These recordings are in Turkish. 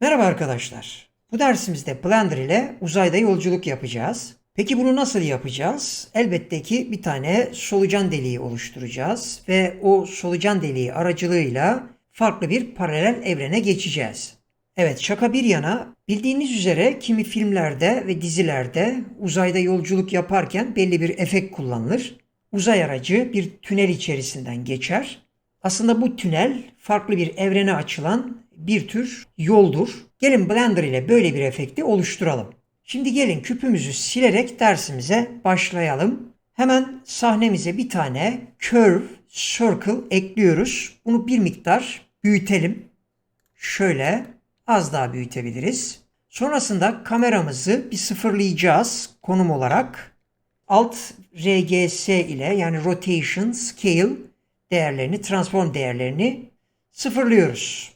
Merhaba arkadaşlar. Bu dersimizde Blender ile uzayda yolculuk yapacağız. Peki bunu nasıl yapacağız? Elbette ki bir tane solucan deliği oluşturacağız ve o solucan deliği aracılığıyla farklı bir paralel evrene geçeceğiz. Evet şaka bir yana bildiğiniz üzere kimi filmlerde ve dizilerde uzayda yolculuk yaparken belli bir efekt kullanılır. Uzay aracı bir tünel içerisinden geçer. Aslında bu tünel farklı bir evrene açılan bir tür yoldur. Gelin Blender ile böyle bir efekti oluşturalım. Şimdi gelin küpümüzü silerek dersimize başlayalım. Hemen sahnemize bir tane curve circle ekliyoruz. Bunu bir miktar büyütelim. Şöyle az daha büyütebiliriz. Sonrasında kameramızı bir sıfırlayacağız konum olarak. Alt RGS ile yani rotation, scale değerlerini, transform değerlerini sıfırlıyoruz.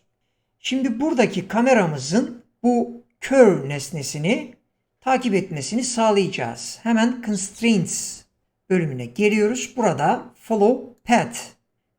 Şimdi buradaki kameramızın bu curve nesnesini takip etmesini sağlayacağız. Hemen constraints bölümüne geliyoruz. Burada follow path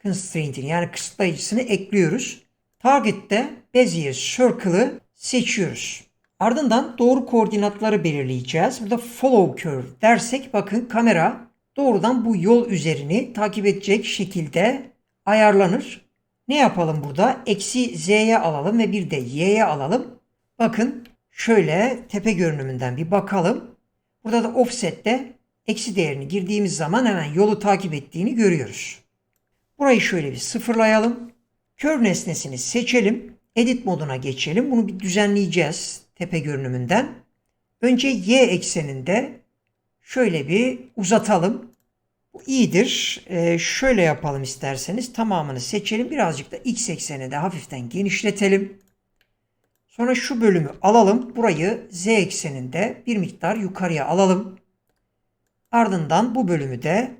constraint'ini yani kısıtlayıcısını ekliyoruz. Target'te Bezier Circle'ı seçiyoruz. Ardından doğru koordinatları belirleyeceğiz. Burada follow curve dersek bakın kamera doğrudan bu yol üzerini takip edecek şekilde ayarlanır. Ne yapalım burada? Eksi z'ye alalım ve bir de y'ye alalım. Bakın şöyle tepe görünümünden bir bakalım. Burada da offset'te eksi değerini girdiğimiz zaman hemen yolu takip ettiğini görüyoruz. Burayı şöyle bir sıfırlayalım. Kör nesnesini seçelim. Edit moduna geçelim. Bunu bir düzenleyeceğiz tepe görünümünden. Önce y ekseninde şöyle bir uzatalım. Bu iyidir. Ee, şöyle yapalım isterseniz. Tamamını seçelim. Birazcık da x ekseni de hafiften genişletelim. Sonra şu bölümü alalım. Burayı z ekseninde bir miktar yukarıya alalım. Ardından bu bölümü de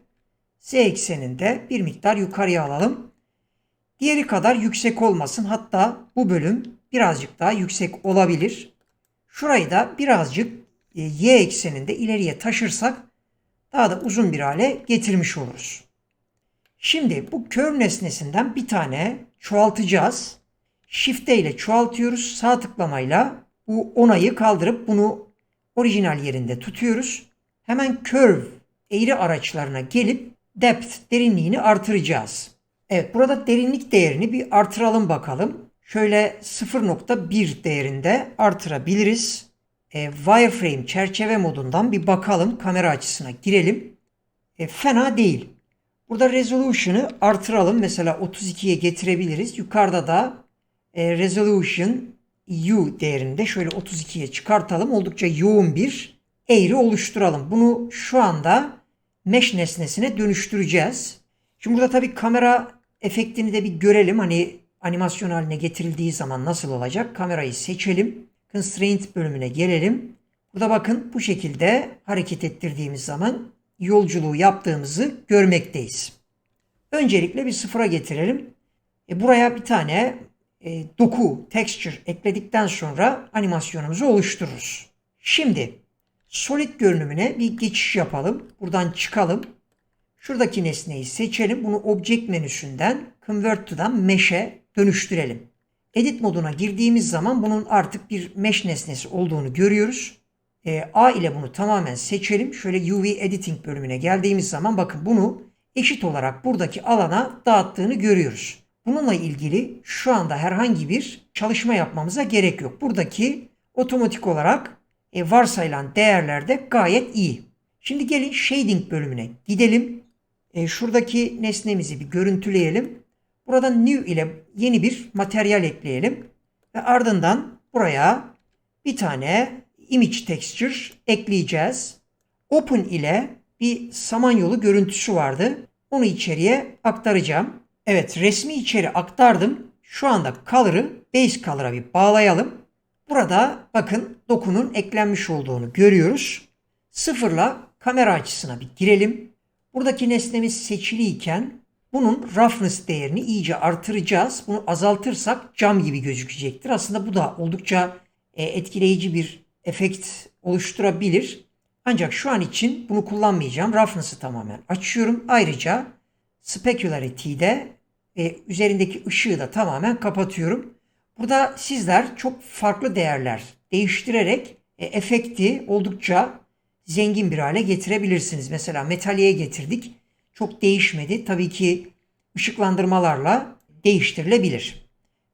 z ekseninde bir miktar yukarıya alalım. Diğeri kadar yüksek olmasın. Hatta bu bölüm birazcık daha yüksek olabilir. Şurayı da birazcık e, y ekseninde ileriye taşırsak daha da uzun bir hale getirmiş oluruz. Şimdi bu kör nesnesinden bir tane çoğaltacağız. Shift'e ile çoğaltıyoruz. Sağ tıklamayla bu onayı kaldırıp bunu orijinal yerinde tutuyoruz. Hemen curve eğri araçlarına gelip depth derinliğini artıracağız. Evet burada derinlik değerini bir artıralım bakalım. Şöyle 0.1 değerinde artırabiliriz. E, wireframe çerçeve modundan bir bakalım. Kamera açısına girelim. E, fena değil. Burada resolution'ı artıralım. Mesela 32'ye getirebiliriz. Yukarıda da e, resolution U değerinde şöyle 32'ye çıkartalım. Oldukça yoğun bir eğri oluşturalım. Bunu şu anda mesh nesnesine dönüştüreceğiz. Şimdi burada tabii kamera efektini de bir görelim. Hani animasyon haline getirildiği zaman nasıl olacak? Kamerayı seçelim. Constraint bölümüne gelelim. Burada bakın bu şekilde hareket ettirdiğimiz zaman yolculuğu yaptığımızı görmekteyiz. Öncelikle bir sıfıra getirelim. E buraya bir tane e, doku, texture ekledikten sonra animasyonumuzu oluştururuz. Şimdi solid görünümüne bir geçiş yapalım. Buradan çıkalım. Şuradaki nesneyi seçelim. Bunu object menüsünden convert to'dan mesh'e dönüştürelim. Edit moduna girdiğimiz zaman bunun artık bir mesh nesnesi olduğunu görüyoruz. E, A ile bunu tamamen seçelim. Şöyle UV Editing bölümüne geldiğimiz zaman bakın bunu eşit olarak buradaki alana dağıttığını görüyoruz. Bununla ilgili şu anda herhangi bir çalışma yapmamıza gerek yok. Buradaki otomatik olarak e, varsayılan değerler de gayet iyi. Şimdi gelin Shading bölümüne gidelim. E, şuradaki nesnemizi bir görüntüleyelim. Burada new ile yeni bir materyal ekleyelim. Ve ardından buraya bir tane image texture ekleyeceğiz. Open ile bir samanyolu görüntüsü vardı. Onu içeriye aktaracağım. Evet resmi içeri aktardım. Şu anda color'ı base color'a bir bağlayalım. Burada bakın dokunun eklenmiş olduğunu görüyoruz. Sıfırla kamera açısına bir girelim. Buradaki nesnemiz seçiliyken bunun roughness değerini iyice artıracağız. Bunu azaltırsak cam gibi gözükecektir. Aslında bu da oldukça e, etkileyici bir efekt oluşturabilir. Ancak şu an için bunu kullanmayacağım. Roughness'ı tamamen açıyorum. Ayrıca Specularity'de e, üzerindeki ışığı da tamamen kapatıyorum. Burada sizler çok farklı değerler değiştirerek e, efekti oldukça zengin bir hale getirebilirsiniz. Mesela metaliğe getirdik. Çok değişmedi. Tabii ki ışıklandırmalarla değiştirilebilir.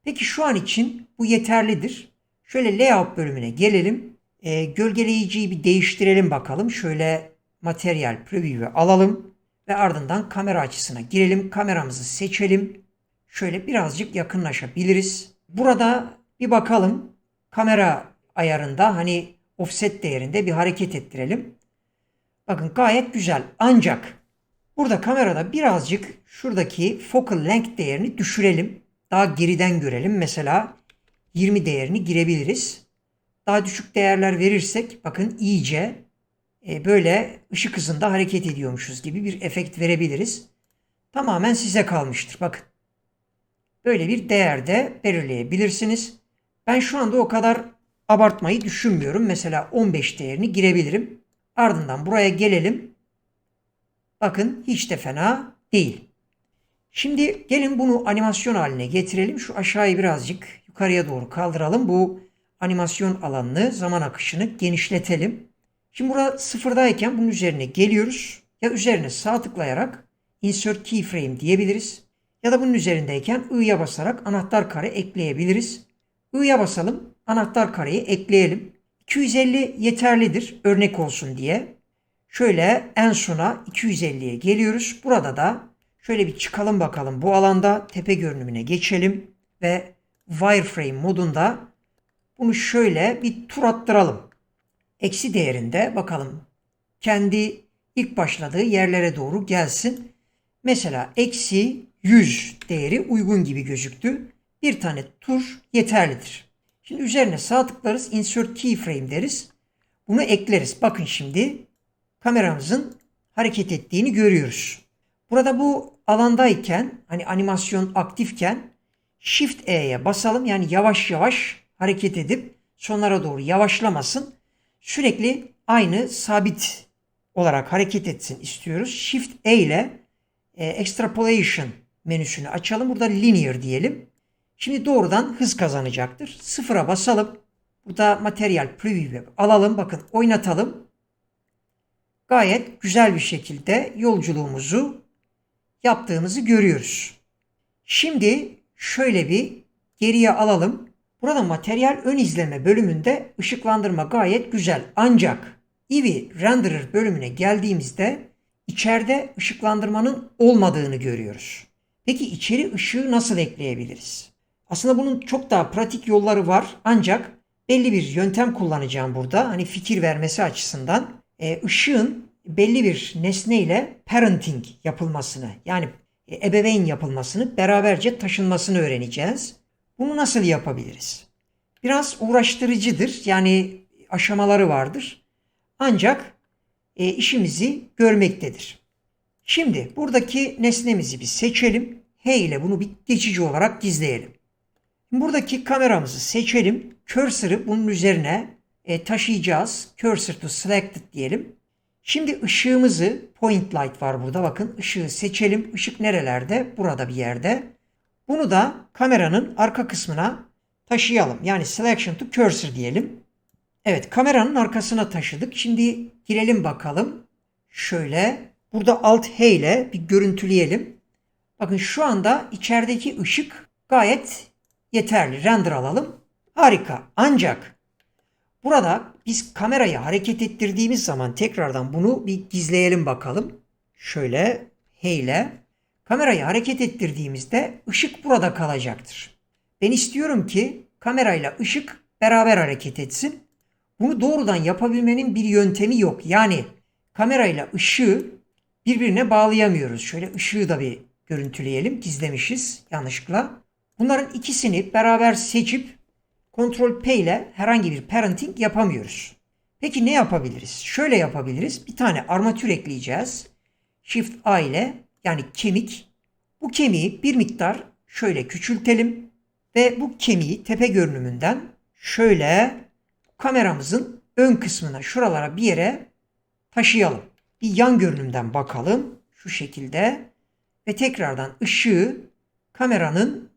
Peki şu an için bu yeterlidir. Şöyle layout bölümüne gelelim. E, gölgeleyiciyi bir değiştirelim bakalım. Şöyle materyal preview'u alalım ve ardından kamera açısına girelim. Kameramızı seçelim. Şöyle birazcık yakınlaşabiliriz. Burada bir bakalım kamera ayarında hani offset değerinde bir hareket ettirelim. Bakın gayet güzel. Ancak burada kamerada birazcık şuradaki focal length değerini düşürelim. Daha geriden görelim. Mesela 20 değerini girebiliriz. Daha düşük değerler verirsek bakın iyice e, böyle ışık hızında hareket ediyormuşuz gibi bir efekt verebiliriz. Tamamen size kalmıştır. Bakın. Böyle bir değerde belirleyebilirsiniz. Ben şu anda o kadar abartmayı düşünmüyorum. Mesela 15 değerini girebilirim. Ardından buraya gelelim. Bakın hiç de fena değil. Şimdi gelin bunu animasyon haline getirelim. Şu aşağıyı birazcık yukarıya doğru kaldıralım. Bu animasyon alanını, zaman akışını genişletelim. Şimdi burada sıfırdayken bunun üzerine geliyoruz. Ya üzerine sağ tıklayarak Insert Keyframe diyebiliriz. Ya da bunun üzerindeyken I'ya basarak anahtar kare ekleyebiliriz. I'ya basalım, anahtar kareyi ekleyelim. 250 yeterlidir örnek olsun diye. Şöyle en sona 250'ye geliyoruz. Burada da şöyle bir çıkalım bakalım. Bu alanda tepe görünümüne geçelim ve wireframe modunda bunu şöyle bir tur attıralım. Eksi değerinde bakalım kendi ilk başladığı yerlere doğru gelsin. Mesela eksi 100 değeri uygun gibi gözüktü. Bir tane tur yeterlidir. Şimdi üzerine sağ tıklarız. Insert keyframe deriz. Bunu ekleriz. Bakın şimdi kameramızın hareket ettiğini görüyoruz. Burada bu alandayken hani animasyon aktifken Shift E'ye basalım. Yani yavaş yavaş hareket edip sonlara doğru yavaşlamasın. Sürekli aynı sabit olarak hareket etsin istiyoruz. Shift E ile e, Extrapolation menüsünü açalım. Burada Linear diyelim. Şimdi doğrudan hız kazanacaktır. Sıfıra basalım. Burada materyal preview alalım. Bakın oynatalım. Gayet güzel bir şekilde yolculuğumuzu yaptığımızı görüyoruz. Şimdi şöyle bir geriye alalım. Burada materyal ön izleme bölümünde ışıklandırma gayet güzel. Ancak Eevee Renderer bölümüne geldiğimizde içeride ışıklandırmanın olmadığını görüyoruz. Peki içeri ışığı nasıl ekleyebiliriz? Aslında bunun çok daha pratik yolları var ancak belli bir yöntem kullanacağım burada. Hani fikir vermesi açısından e, ışığın belli bir nesneyle parenting yapılmasını yani e, ebeveyn yapılmasını beraberce taşınmasını öğreneceğiz. Bunu nasıl yapabiliriz? Biraz uğraştırıcıdır. Yani aşamaları vardır. Ancak e, işimizi görmektedir. Şimdi buradaki nesnemizi bir seçelim. H ile bunu bir geçici olarak gizleyelim. Buradaki kameramızı seçelim. Cursor'ı bunun üzerine e, taşıyacağız. Cursor to selected diyelim. Şimdi ışığımızı point light var burada bakın ışığı seçelim. Işık nerelerde? Burada bir yerde. Bunu da kameranın arka kısmına taşıyalım. Yani selection to cursor diyelim. Evet kameranın arkasına taşıdık. Şimdi girelim bakalım. Şöyle burada alt H ile bir görüntüleyelim. Bakın şu anda içerideki ışık gayet yeterli. Render alalım. Harika. Ancak burada biz kamerayı hareket ettirdiğimiz zaman tekrardan bunu bir gizleyelim bakalım. Şöyle H ile kamerayı hareket ettirdiğimizde ışık burada kalacaktır. Ben istiyorum ki kamerayla ışık beraber hareket etsin. Bunu doğrudan yapabilmenin bir yöntemi yok. Yani kamerayla ışığı birbirine bağlayamıyoruz. Şöyle ışığı da bir görüntüleyelim. Gizlemişiz yanlışlıkla. Bunların ikisini beraber seçip Ctrl P ile herhangi bir parenting yapamıyoruz. Peki ne yapabiliriz? Şöyle yapabiliriz. Bir tane armatür ekleyeceğiz. Shift A ile yani kemik. Bu kemiği bir miktar şöyle küçültelim ve bu kemiği tepe görünümünden şöyle kameramızın ön kısmına şuralara bir yere taşıyalım. Bir yan görünümden bakalım. Şu şekilde. Ve tekrardan ışığı kameranın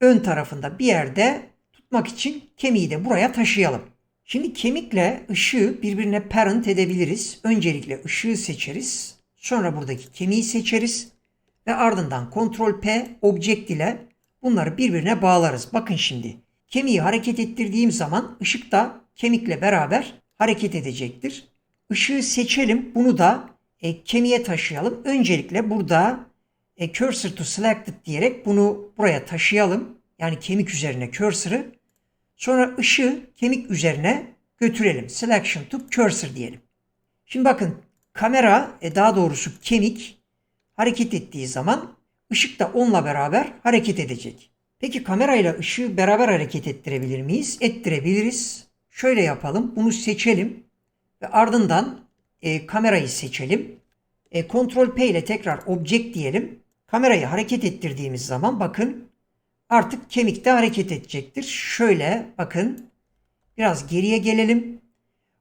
ön tarafında bir yerde tutmak için kemiği de buraya taşıyalım. Şimdi kemikle ışığı birbirine parent edebiliriz. Öncelikle ışığı seçeriz. Sonra buradaki kemiği seçeriz. Ve ardından Ctrl P Object ile bunları birbirine bağlarız. Bakın şimdi kemiği hareket ettirdiğim zaman ışık da kemikle beraber hareket edecektir. Işığı seçelim. Bunu da e, kemiğe taşıyalım. Öncelikle burada e, cursor to selected diyerek bunu buraya taşıyalım. Yani kemik üzerine cursor'ı. Sonra ışığı kemik üzerine götürelim. Selection to cursor diyelim. Şimdi bakın kamera e, daha doğrusu kemik hareket ettiği zaman ışık da onunla beraber hareket edecek. Peki kamerayla ışığı beraber hareket ettirebilir miyiz? Ettirebiliriz. Şöyle yapalım. Bunu seçelim ve ardından e, kamerayı seçelim. E, Ctrl P ile tekrar Object diyelim. Kamerayı hareket ettirdiğimiz zaman bakın artık kemik de hareket edecektir. Şöyle bakın biraz geriye gelelim.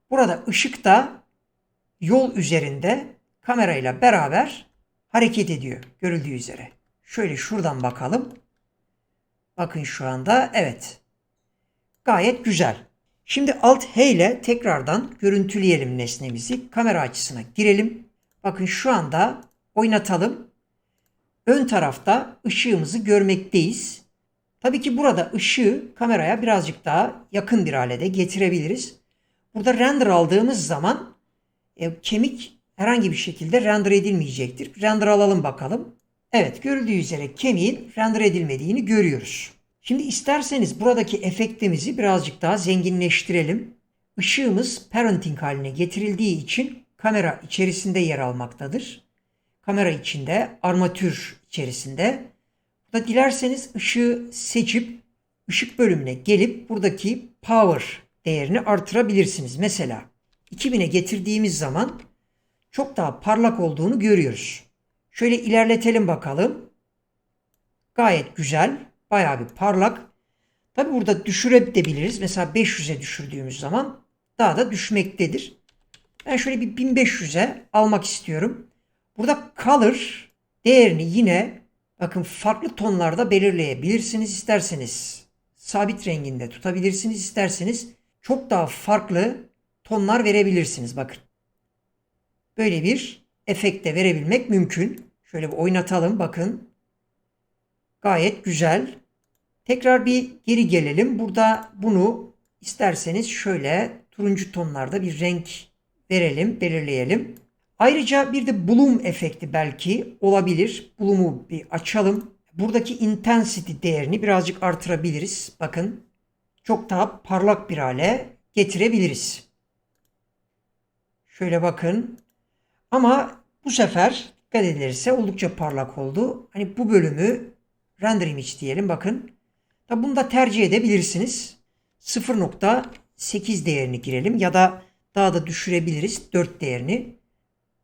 Burada ışık da yol üzerinde kamerayla beraber hareket ediyor görüldüğü üzere. Şöyle şuradan bakalım. Bakın şu anda evet. Gayet güzel. Şimdi Alt H ile tekrardan görüntüleyelim nesnemizi. Kamera açısına girelim. Bakın şu anda oynatalım. Ön tarafta ışığımızı görmekteyiz. Tabii ki burada ışığı kameraya birazcık daha yakın bir hale de getirebiliriz. Burada render aldığımız zaman e, kemik herhangi bir şekilde render edilmeyecektir. Render alalım bakalım. Evet görüldüğü üzere kemiğin render edilmediğini görüyoruz. Şimdi isterseniz buradaki efektimizi birazcık daha zenginleştirelim. Işığımız parenting haline getirildiği için kamera içerisinde yer almaktadır. Kamera içinde, armatür içerisinde. Burada dilerseniz ışığı seçip ışık bölümüne gelip buradaki power değerini artırabilirsiniz. Mesela 2000'e getirdiğimiz zaman çok daha parlak olduğunu görüyoruz. Şöyle ilerletelim bakalım. Gayet güzel. Bayağı bir parlak. Tabi burada düşürebiliriz. Mesela 500'e düşürdüğümüz zaman daha da düşmektedir. Ben şöyle bir 1500'e almak istiyorum. Burada color değerini yine bakın farklı tonlarda belirleyebilirsiniz. İsterseniz sabit renginde tutabilirsiniz. İsterseniz çok daha farklı tonlar verebilirsiniz. Bakın. Böyle bir efekte verebilmek mümkün. Şöyle bir oynatalım bakın. Gayet güzel. Tekrar bir geri gelelim. Burada bunu isterseniz şöyle turuncu tonlarda bir renk verelim, belirleyelim. Ayrıca bir de bloom efekti belki olabilir. Bloom'u bir açalım. Buradaki intensity değerini birazcık artırabiliriz. Bakın çok daha parlak bir hale getirebiliriz. Şöyle bakın. Ama bu sefer dikkat edilirse oldukça parlak oldu. Hani bu bölümü render image diyelim bakın. Tabi bunu da tercih edebilirsiniz. 0.8 değerini girelim ya da daha da düşürebiliriz 4 değerini.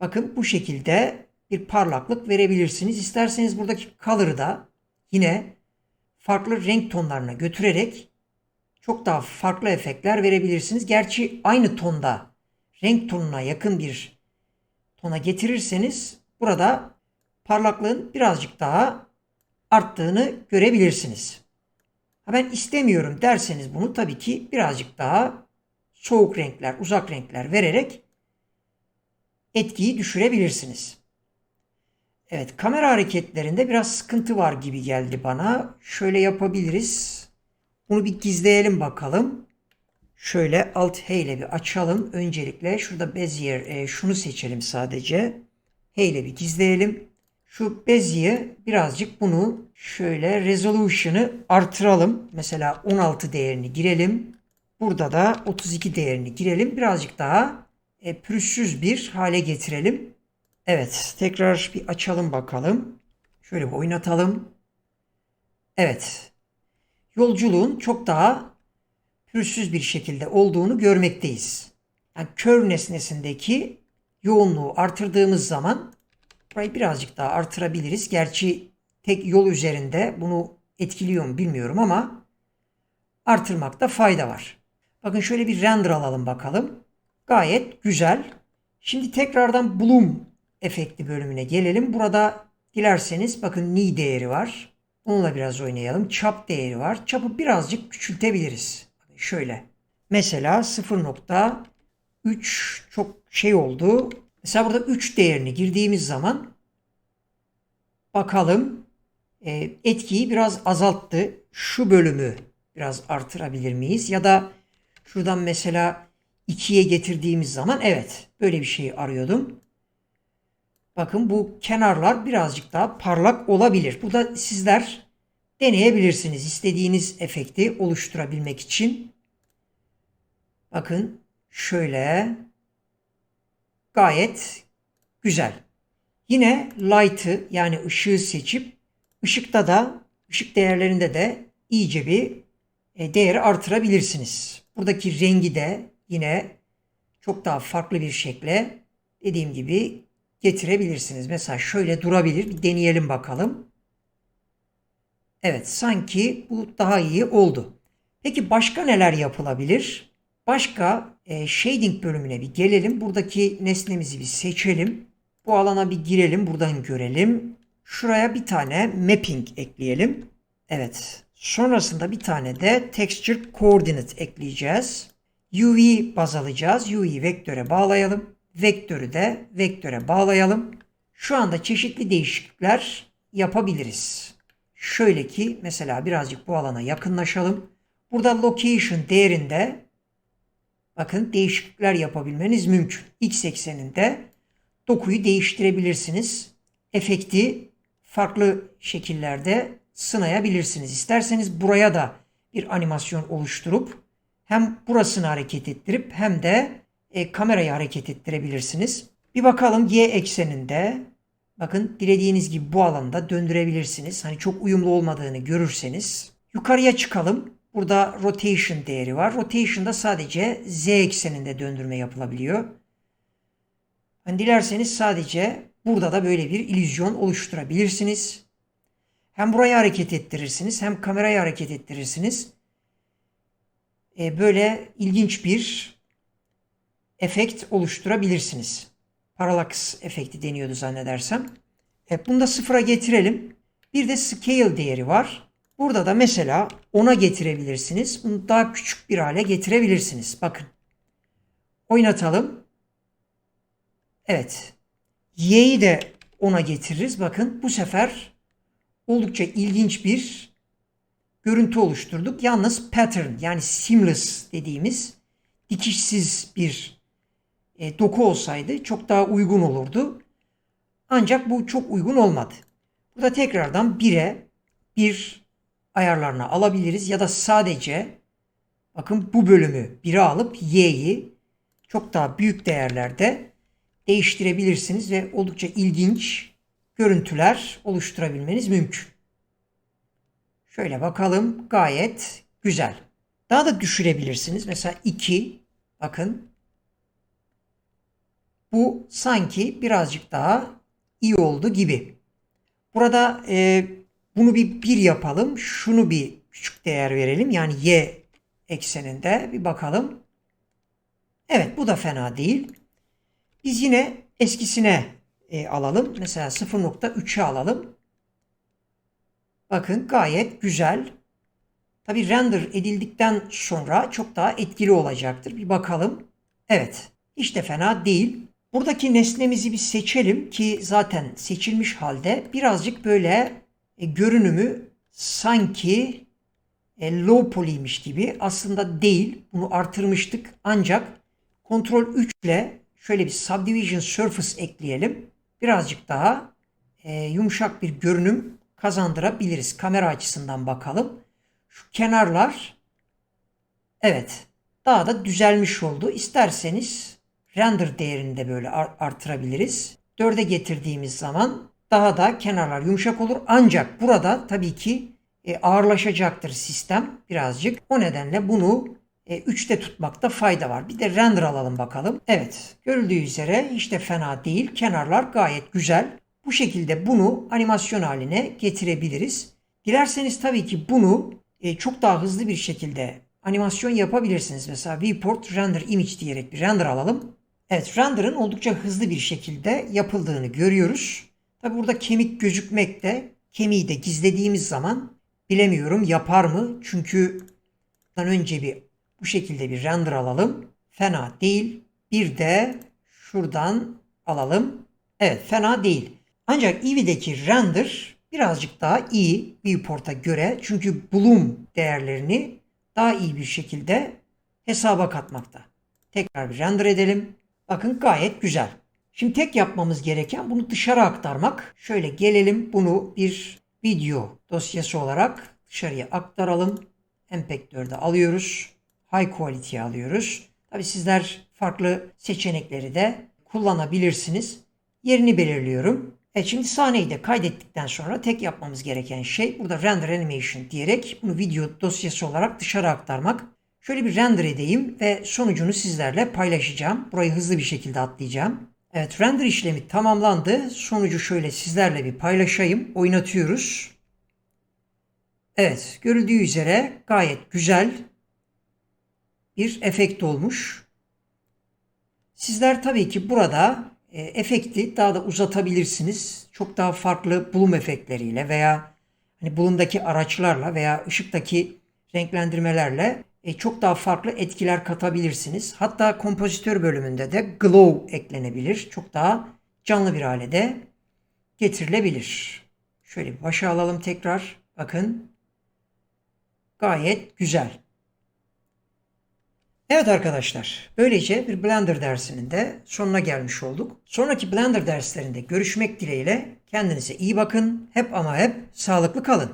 Bakın bu şekilde bir parlaklık verebilirsiniz. İsterseniz buradaki color'ı da yine farklı renk tonlarına götürerek çok daha farklı efektler verebilirsiniz. Gerçi aynı tonda renk tonuna yakın bir tona getirirseniz burada parlaklığın birazcık daha arttığını görebilirsiniz. Ha ben istemiyorum derseniz bunu tabii ki birazcık daha soğuk renkler, uzak renkler vererek etkiyi düşürebilirsiniz. Evet kamera hareketlerinde biraz sıkıntı var gibi geldi bana. Şöyle yapabiliriz. Bunu bir gizleyelim bakalım. Şöyle Alt H ile bir açalım. Öncelikle şurada Bezier e, şunu seçelim sadece. H ile bir gizleyelim. Şu Bezier birazcık bunu şöyle resolution'ı artıralım. Mesela 16 değerini girelim. Burada da 32 değerini girelim. Birazcık daha e, pürüzsüz bir hale getirelim. Evet tekrar bir açalım bakalım. Şöyle bir oynatalım. Evet. Yolculuğun çok daha pürüzsüz bir şekilde olduğunu görmekteyiz. Yani kör nesnesindeki yoğunluğu artırdığımız zaman burayı birazcık daha artırabiliriz. Gerçi tek yol üzerinde bunu etkiliyor mu bilmiyorum ama artırmakta fayda var. Bakın şöyle bir render alalım bakalım. Gayet güzel. Şimdi tekrardan Bloom efekti bölümüne gelelim. Burada dilerseniz bakın ni değeri var. Onunla biraz oynayalım. Çap değeri var. Çapı birazcık küçültebiliriz. Şöyle. Mesela 0.3 çok şey oldu. Mesela burada 3 değerini girdiğimiz zaman bakalım e, etkiyi biraz azalttı. Şu bölümü biraz artırabilir miyiz? Ya da şuradan mesela 2'ye getirdiğimiz zaman evet böyle bir şey arıyordum. Bakın bu kenarlar birazcık daha parlak olabilir. Bu da sizler deneyebilirsiniz. istediğiniz efekti oluşturabilmek için. Bakın şöyle gayet güzel. Yine light'ı yani ışığı seçip ışıkta da ışık değerlerinde de iyice bir e, değeri artırabilirsiniz. Buradaki rengi de yine çok daha farklı bir şekle dediğim gibi getirebilirsiniz. Mesela şöyle durabilir. Bir deneyelim bakalım. Evet sanki bu daha iyi oldu. Peki başka neler yapılabilir? Başka e, shading bölümüne bir gelelim. Buradaki nesnemizi bir seçelim. Bu alana bir girelim. Buradan görelim. Şuraya bir tane mapping ekleyelim. Evet. Sonrasında bir tane de texture coordinate ekleyeceğiz. UV baz alacağız. UV vektöre bağlayalım. Vektörü de vektöre bağlayalım. Şu anda çeşitli değişiklikler yapabiliriz. Şöyle ki mesela birazcık bu alana yakınlaşalım. Burada location değerinde bakın değişiklikler yapabilmeniz mümkün. X ekseninde dokuyu değiştirebilirsiniz. Efekti farklı şekillerde sınayabilirsiniz. İsterseniz buraya da bir animasyon oluşturup hem burasını hareket ettirip hem de e, kamerayı hareket ettirebilirsiniz. Bir bakalım y ekseninde bakın dilediğiniz gibi bu alanda döndürebilirsiniz. Hani çok uyumlu olmadığını görürseniz. Yukarıya çıkalım. Burada rotation değeri var. Rotation'da sadece z ekseninde döndürme yapılabiliyor. Hani dilerseniz sadece burada da böyle bir illüzyon oluşturabilirsiniz. Hem burayı hareket ettirirsiniz hem kamerayı hareket ettirirsiniz. E, böyle ilginç bir efekt oluşturabilirsiniz. Parallax efekti deniyordu zannedersem. E, bunu da sıfıra getirelim. Bir de scale değeri var. Burada da mesela 10'a getirebilirsiniz. Bunu daha küçük bir hale getirebilirsiniz. Bakın. Oynatalım. Evet. Y'yi de 10'a getiririz. Bakın bu sefer oldukça ilginç bir görüntü oluşturduk. Yalnız pattern yani seamless dediğimiz dikişsiz bir e, doku olsaydı çok daha uygun olurdu. Ancak bu çok uygun olmadı. Burada tekrardan 1'e 1 ayarlarına alabiliriz ya da sadece bakın bu bölümü 1'e alıp y'yi çok daha büyük değerlerde değiştirebilirsiniz ve oldukça ilginç görüntüler oluşturabilmeniz mümkün. Şöyle bakalım gayet güzel. Daha da düşürebilirsiniz. Mesela 2 bakın bu sanki birazcık daha iyi oldu gibi. Burada e, bunu bir 1 yapalım. Şunu bir küçük değer verelim. Yani y ekseninde bir bakalım. Evet bu da fena değil. Biz yine eskisine e, alalım. Mesela 0.3'e alalım. Bakın gayet güzel. Tabi render edildikten sonra çok daha etkili olacaktır. Bir bakalım. Evet. Hiç de fena değil. Buradaki nesnemizi bir seçelim ki zaten seçilmiş halde birazcık böyle e, görünümü sanki e, low poly'miş gibi aslında değil. Bunu artırmıştık. Ancak Ctrl 3 ile şöyle bir subdivision surface ekleyelim. Birazcık daha e, yumuşak bir görünüm kazandırabiliriz. Kamera açısından bakalım. Şu kenarlar evet daha da düzelmiş oldu. İsterseniz render değerini de böyle artırabiliriz. 4'e getirdiğimiz zaman daha da kenarlar yumuşak olur. Ancak burada tabii ki e, ağırlaşacaktır sistem birazcık. O nedenle bunu e, 3'te tutmakta fayda var. Bir de render alalım bakalım. Evet görüldüğü üzere hiç de fena değil. Kenarlar gayet güzel. Bu şekilde bunu animasyon haline getirebiliriz. Dilerseniz tabii ki bunu e, çok daha hızlı bir şekilde animasyon yapabilirsiniz. Mesela viewport render image diyerek bir render alalım. Evet, render'ın oldukça hızlı bir şekilde yapıldığını görüyoruz. Tabi burada kemik gözükmekte. Kemiği de gizlediğimiz zaman bilemiyorum yapar mı? Çünkü bundan önce bir bu şekilde bir render alalım. Fena değil. Bir de şuradan alalım. Evet fena değil. Ancak Eevee'deki render birazcık daha iyi viewport'a göre. Çünkü bloom değerlerini daha iyi bir şekilde hesaba katmakta. Tekrar bir render edelim. Bakın gayet güzel. Şimdi tek yapmamız gereken bunu dışarı aktarmak. Şöyle gelelim bunu bir video dosyası olarak dışarıya aktaralım. MPEG-4'e alıyoruz. High Quality'ye alıyoruz. Tabi sizler farklı seçenekleri de kullanabilirsiniz. Yerini belirliyorum. Evet şimdi sahneyi de kaydettikten sonra tek yapmamız gereken şey burada render animation diyerek bunu video dosyası olarak dışarı aktarmak. Şöyle bir render edeyim ve sonucunu sizlerle paylaşacağım. Burayı hızlı bir şekilde atlayacağım. Evet render işlemi tamamlandı. Sonucu şöyle sizlerle bir paylaşayım. Oynatıyoruz. Evet görüldüğü üzere gayet güzel bir efekt olmuş. Sizler tabii ki burada e, efekti daha da uzatabilirsiniz. Çok daha farklı bulum efektleriyle veya hani bulumdaki araçlarla veya ışıktaki renklendirmelerle e, çok daha farklı etkiler katabilirsiniz. Hatta kompozitör bölümünde de glow eklenebilir. Çok daha canlı bir hale de getirilebilir. Şöyle başa alalım tekrar. Bakın gayet güzel. Evet arkadaşlar, böylece bir Blender dersinin de sonuna gelmiş olduk. Sonraki Blender derslerinde görüşmek dileğiyle kendinize iyi bakın. Hep ama hep sağlıklı kalın.